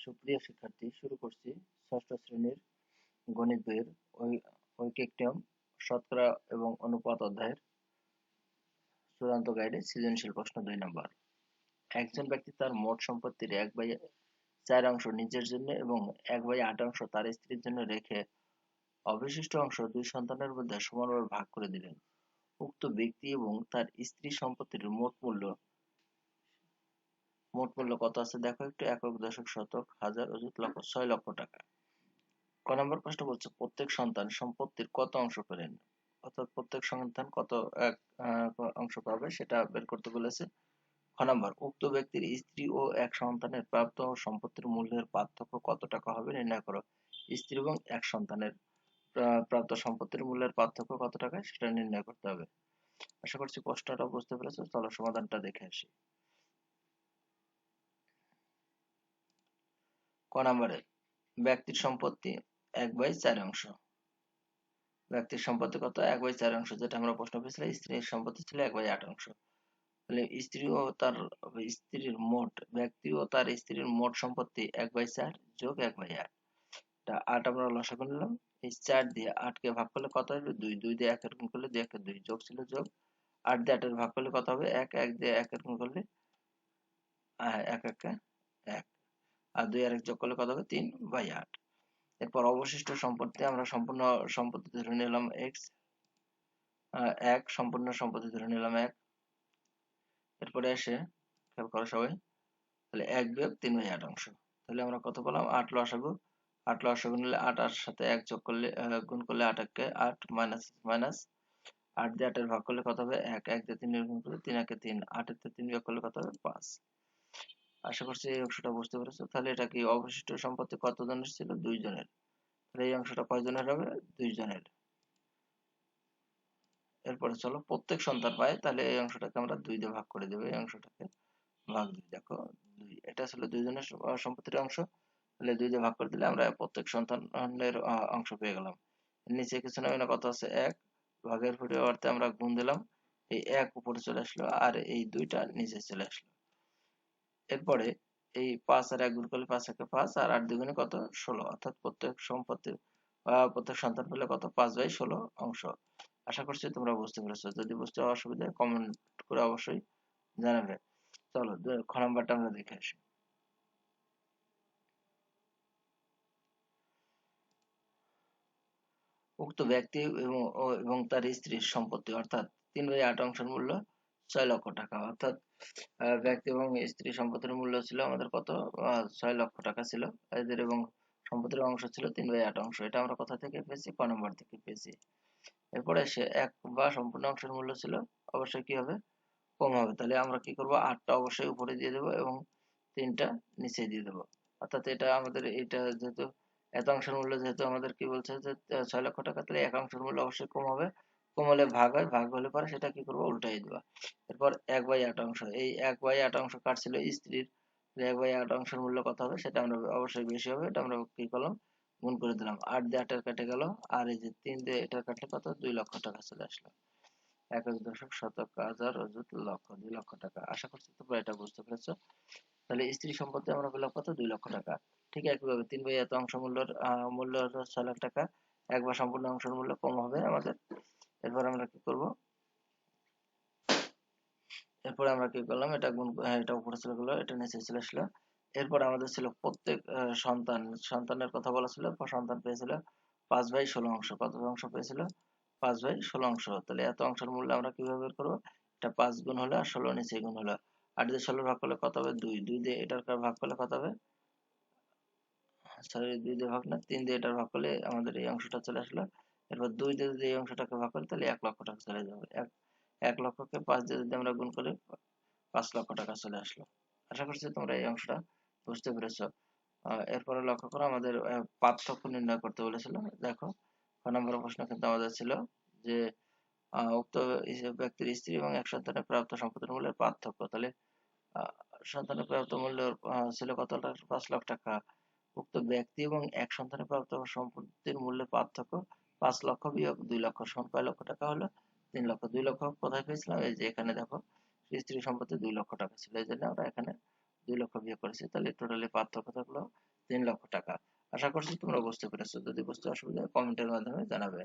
সুপ্রিয় শিক্ষার্থী, শুরু করছি ষষ্ঠ শ্রেণির গণিত বইয়ের ঐকিক নিয়ম শতকরা এবং অনুপাত অধ্যায়ের চূড়ান্ত গাইডে সৃজনশীল প্রশ্ন দুই নম্বর। একজন ব্যক্তি তার মোট সম্পত্তির এক বাই চার অংশ নিজের জন্য এবং এক বাই আট অংশ তার স্ত্রীর জন্য রেখে অবশিষ্ট অংশ দুই সন্তানের মধ্যে সমানভাবে ভাগ করে দিলেন। উক্ত ব্যক্তি এবং তার স্ত্রী সম্পত্তির মোট মূল্য মোট মূল্য কত আছে? দেখো একটু একক দশক শতক, হাজার অযুত লক্ষ, ছয় লক্ষ টাকা। ক নম্বর প্রশ্ন বলছে, প্রত্যেক সন্তান সম্পত্তির কত অংশ পেলেন অর্থাৎ প্রত্যেক সন্তান কত, এক অংশ পাবে সেটা বের করতে বলেছে। খ নম্বর, উক্ত ব্যক্তির স্ত্রী ও এক সন্তানের প্রাপ্ত সম্পত্তির মূল্যের পার্থক্য কত টাকা হবে নির্ণয় করো। স্ত্রী এবং এক সন্তানের প্রাপ্ত সম্পত্তির মূল্যের পার্থক্য কত টাকা সেটা নির্ণয় করতে হবে। আশা করছি প্রশ্নটা বুঝতে পেরেছ। চলো সমাধানটা দেখে আসি। ক নম্বরে, ব্যক্তির সম্পত্তি এক বাই চার অংশ। ব্যক্তির সম্পত্তি কত? এক বাই চার অংশ, যেটা আমরা প্রশ্ন পেয়েছিলাম স্ত্রীর সম্পত্তি ছিল এক বাই আট অংশ। তাহলে স্ত্রী ও তার, স্ত্রীর মোট, ব্যক্তি ও তার স্ত্রীর মোট সম্পত্তি এক বাই চার যোগ এক বাই আট। আট আমরা লসাগু নিলাম। এই চার দিয়ে আটকে ভাগ করলে কত হবে? দুই। দুই দিয়ে একের গুণ করলে দুই একে দুই। যোগ ছিল যোগ। আট দিয়ে আটের ভাগ করলে কত হবে? এক। এক দিয়ে একের গুণ করলে এক, একে, এক। আর দুই আর এক যোগ করলে কত হবে? তিন বাই আট। এরপর অবশিষ্ট সম্পত্তি আমরা সম্পূর্ণ সম্পত্তি ধরে নিলাম এক্স এক, সম্পূর্ণ সম্পত্তি ধরে নিলাম এক। এরপরে এসে খেয়াল করো সবাই, তাহলে এক বিয়োগ তিন বাই আট অংশ। তাহলে আমরা কত পেলাম? আট লসাগু আট লসাগু নিলে আট আর সাথে এক যোগ করলে গুণ করলে আট একে আট মাইনাস মাইনাস আট দিয়ে আটের ভাগ করলে কত হবে? এক। এক দিয়ে তিনের গুণ করলে তিন, একে তিন। আটের তিন বিয়োগ করলে কত হবে? পাঁচ। আশা করছি এই অংশটা বুঝতে পেরেছ। তাহলে এটা কি অবশিষ্ট সম্পত্তি কতজনের ছিল? দুইজনের। তাহলে এই অংশটা কয়জনের হবে? দুইজনের। এরপরে চলো, প্রত্যেক সন্তান পায়, তাহলে এই অংশটাকে আমরা দুই দিয়ে ভাগ করে দেবো। এই অংশটাকে ভাগ দুই, দেখো, দুই। এটা ছিল দুইজনের সম্পত্তির অংশ। তাহলে দুই দিয়ে ভাগ করে দিলে আমরা প্রত্যেক সন্তানের অংশ পেয়ে গেলাম। নিচে কিছু না কত আছে? এক। ভাগের পরিবর্তে আমরা গুণ দিলাম। এই এক উপরে চলে আসলো, আর এই দুইটা নিচে চলে আসলো। এরপরে এই পাঁচ আর এক গুণ করলে পাঁচ একে পাঁচ আর আট দুগুণে কত? ষোলো। অর্থাৎ প্রত্যেক সম্পত্তি প্রত্যেক সন্তান পেলে কত? পাঁচ বাই ষোলো অংশ। আশা করছি তোমরা বুঝতে পেরেছ। যদি বুঝতে অসুবিধা কমেন্ট করে অবশ্যই জানাবে। চলো খ নাম্বারটা আমরা দেখে আসি। উক্ত ব্যক্তি এবং তার স্ত্রীর সম্পত্তি, অর্থাৎ তিন বাই আট অংশের মূল্য ছয় লক্ষ টাকা। অর্থাৎ ব্যক্তি এবং স্ত্রী সম্পত্তির মূল্য ছিল আমাদের কত? ছয় লক্ষ টাকা ছিল। এদের এবং সম্পত্তির অংশ ছিল তিন বাই আট অংশ। এটা আমরা কোথা থেকে পেয়েছি? ক নম্বর থেকে পেয়েছি। এরপরে সে এক বা সম্পূর্ণ অংশের মূল্য ছিল, অবশ্যই কি হবে? কম হবে। তাহলে আমরা কি করব? আটটা অবশ্যই উপরে দিয়ে দেবো এবং তিনটা নিচে দিয়ে দেবো। অর্থাৎ এটা আমাদের, এটা যেহেতু এত অংশের মূল্য, যেহেতু আমাদের কি বলছে যে ছয় লক্ষ টাকা, তাহলে এক অংশের মূল্য অবশ্যই কম হবে। কম হলে ভাগ হয়, ভাগ হলে পরে সেটা কি করব? উল্টাই দেওয়া এরপর এক বাই আট অংশ। এই এক বাই আট অংশ কাটছিল স্ত্রীর। এক বাই আট অংশের মূল্য কত হবে? সেটা আমরা অবশ্যই বেশি হবে। এটা আমরা কি করলাম? গুণ করে দিলাম। আট দিয়ে আটের কেটে গেল। আর এই যে তিন দিয়ে এটার কাটলে কত? দুই লক্ষ টাকা চলে আসলো। এক এক দশক শতক হাজার অযুত লক্ষ, দুই লক্ষ টাকা। আশা করছি তোমরা এটা বুঝতে পেরেছ। তাহলে স্ত্রী সম্পত্তি আমরা পেলাম কত? দুই লক্ষ টাকা। ঠিক একইভাবে তিন বাই এত অংশ মূল্যের মূল্য ছয় লাখ টাকা। একবার সম্পূর্ণ অংশের মূল্য কম হবে আমাদের। এরপর আমরা কি করব? এরপর আমরা কি করলাম? এটা গুণ হ্যাঁ, এটা উপরে চলে গেলো এটা নিচে চলে আসলো এরপর আমাদের ছিল প্রত্যেক সন্তান সন্তানের কথা বলা ছিল সন্তান পেয়েছিল পাঁচ বাই ষোলো অংশ। কত অংশ পেয়েছিল? পাঁচ বাই ষোলো অংশ। তাহলে এত অংশের মূল্য আমরা কীভাবে বের করব? এটা পাঁচ গুণ হলো আর ষোলো নিচে গুণ হলো। আট দিয়ে ষোলো ভাগ করলে কত হবে? দুই। দুই দিয়ে এটার ভাগ করলে কত হবে? সরি দুই দিয়ে ভাগ না তিন দিয়ে এটার ভাগ করলে আমাদের এই অংশটা চলে আসলো এরপর দুই দিয়ে যদি এই অংশটাকে ভাগ করি, তাহলে এক লক্ষ টাকা চলে যাবে। এক এক লক্ষকে পাঁচ দিয়ে যদি আমরা গুণ করি, পাঁচ লক্ষ টাকা চলে আসলো। আশা করছি তোমরা এই অংশটা বুঝতে পেরেছ। এরপরে লক্ষ্য করো, আমাদের পার্থক্য নির্ণয় করতে বলেছিল। দেখো ক নম্বর প্রশ্ন কিন্তু আমাদের ছিল যে উক্ত ব্যক্তির স্ত্রী এবং এক সন্তানের প্রাপ্ত সম্পত্তির মূল্যের পার্থক্য। তাহলে সন্তানের প্রাপ্ত মূল্য ছিল কত পাঁচ লাখ টাকা। উক্ত ব্যক্তি এবং এক সন্তানের প্রাপ্ত সম্পত্তির মূল্যের পার্থক্য পাঁচ লক্ষ বিয়োগ দুই লক্ষ সমান লক্ষ টাকা হলো? তিন লক্ষ দুই লক্ষ কোথায় পেয়েছিলাম এই যে এখানে দেখো, স্ত্রী সম্পত্তি দুই লক্ষ টাকা ছিল। এই জন্য আমরা এখানে দুই লক্ষ বিয়োগ করেছি। তাহলে টোটালি পার্থক্য থাকল তিন লক্ষ টাকা। আশা করছি তোমরা বুঝতে পেরেছ। যদি বুঝতে অসুবিধা কমেন্টের মাধ্যমে জানাবে।